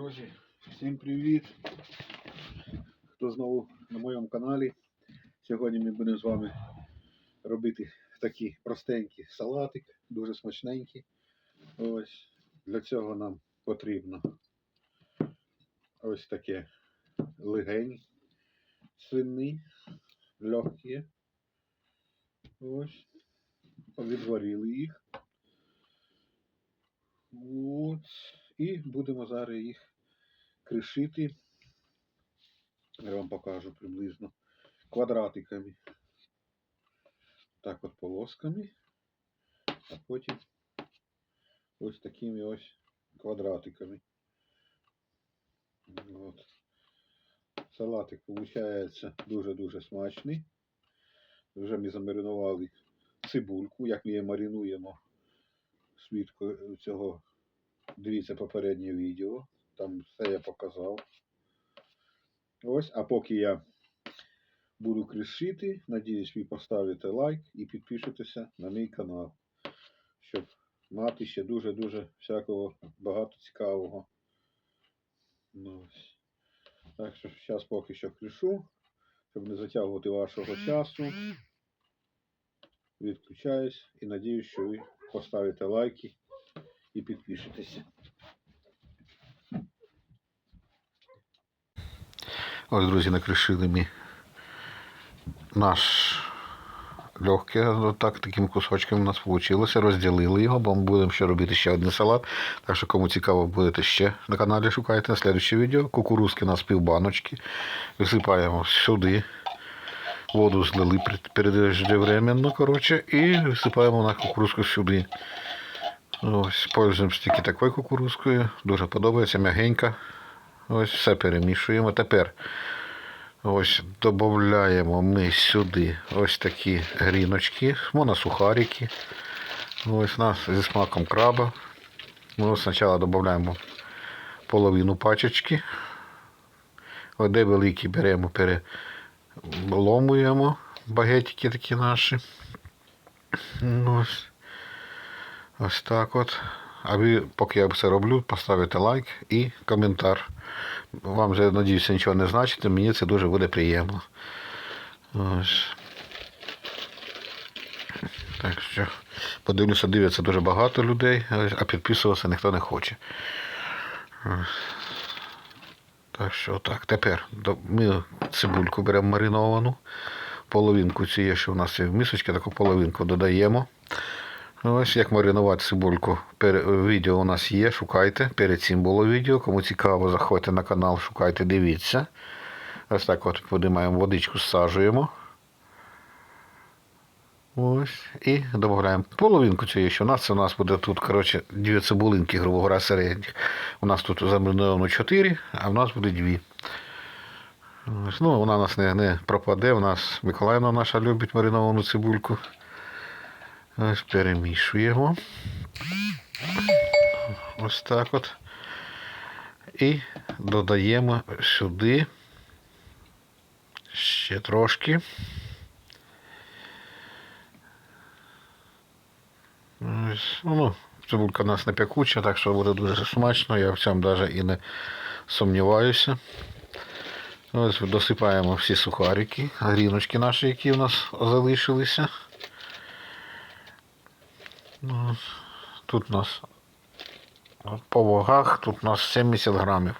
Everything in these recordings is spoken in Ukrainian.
Друзі, всім привіт! Хто знову на моєму каналі. Сьогодні ми будемо з вами робити такий простенький салатик, дуже смачненький. Ось для цього нам потрібно ось таке легень свиний, легкі. Ось. Відварили їх. От. І будемо зараз їх кришити. Я вам покажу приблизно квадратиками. Так от полосками. А потім ось такими ось квадратиками. От. Салатик виходить дуже-дуже смачний. Вже ми замаринували цибульку, як ми її маринуємо свідко цього Дивіться попереднє відео, там все я показав. Ось, а поки я буду кришити, надіюсь, ви поставите лайк і підпишетеся на мій канал, щоб мати ще дуже-дуже всякого багато цікавого. Ну, ось. Так що зараз поки що кришу, щоб не затягувати вашого часу. Відключаюсь і надіюсь, що ви поставите лайки і підпишитеся. Ось, друзі, накришили ми наш легке, ну, так, таким кусочком у нас вийшло. Розділили його, бо ми будемо ще робити ще один салат. Так що, кому цікаво, будете ще на каналі шукайте на слідче відео. Кукурузки у нас півбаночки. Висипаємо сюди. Воду злили переждевременно, коротше, і висипаємо на кукурузку сюди. Ось, пользуємося тільки такою кукурузкою. Дуже подобається, м'ягенька. Ось все перемішуємо. Тепер ось додаємо ми сюди ось такі гріночки, моносухарики. Ось у нас зі смаком краба. Ми спочатку додаємо половину пачечки. Де великі беремо, переломуємо багетики такі наші. Ось. Ось так от. А ви, поки я все роблю, поставите лайк і коментар. Вам вже, надіюся, нічого не значить, мені це дуже буде приємно. Ось. Так що, подивлюся, дивляться дуже багато людей, а підписуватися ніхто не хоче. Так що так. Тепер ми цибульку беремо мариновану. Половинку цієї, що в нас є в мисочці, таку половинку додаємо. Ось як маринувати цибульку. Відео у нас є, шукайте. Перед цим було відео. Кому цікаво, заходьте на канал, шукайте, дивіться. Ось так от подимаємо водичку, зсаджуємо. Ось. І додаємо половинку цієї, що у нас це у нас буде тут, коротше, дві цибулинки, грубо говоря, середніх. У нас тут замариновано 4, а в нас буде 2. Ось. Ну, Вона у нас не, не пропаде, у нас Миколаївна наша любить мариновану цибульку. Ось перемішуємо. Ось так от. І додаємо сюди ще трошки. Ось, ну, Цибулька у нас не пекуча, так що буде дуже смачно, я в цьому навіть і не сумніваюся. Ось досипаємо всі сухарики, гріночки наші, які у нас залишилися. Ну, тут у нас по вагах, тут у нас 70 грамів.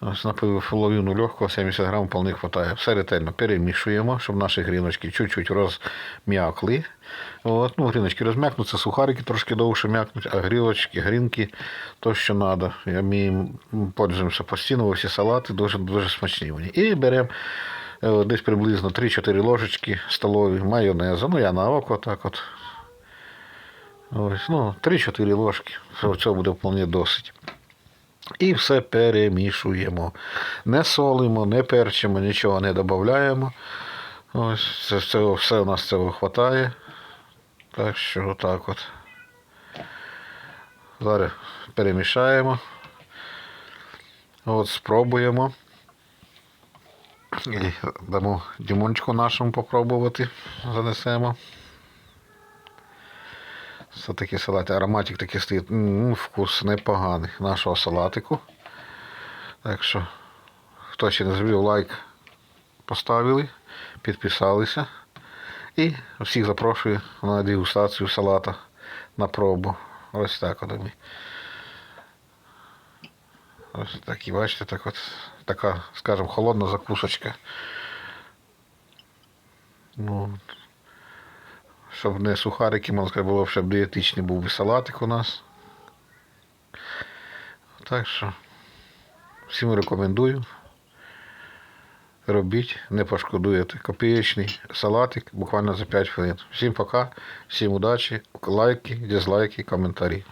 Ось половину легкого, 70 грамів вполне вистачає. Все ретельно перемішуємо, щоб наші гріночки чуть-чуть розм'якли. Ну, Гріночки розм'якнуться, сухарики трошки довше м'якнуть, а грілочки, грінки то, що треба. Ми пользуємося постійно, всі салати, дуже дуже смачні вони. І беремо е, десь приблизно 3-4 ложечки столові майонезу. Ну, я на око так от. Ось, ну, 3-4 ложки. Цього буде вполне досить. І все перемішуємо. Не солимо, не перчимо, нічого не додаємо. Ось, це, все у нас цього вистачає. Так що отак от. Зараз перемішаємо. От, спробуємо. І дамо Дімончику нашому попробувати. Занесемо. Це такий салат, ароматик такий стоїть. М -м, вкус непоганий нашого салатику. Так що, хто ще не зробив лайк, поставили, підписалися. І всіх запрошую на дегустацію салата на пробу. Ось так от. Ось такі, бачите, так от, така, скажімо, холодна закусочка. Ну, щоб не сухарики, можна сказати, було щоб дієтичний був би салатик у нас. Так що всім рекомендую. Робіть, не пошкодуєте. Копієчний салатик буквально за 5 хвилин. Всім пока, всім удачі, лайки, дизлайки, коментарі.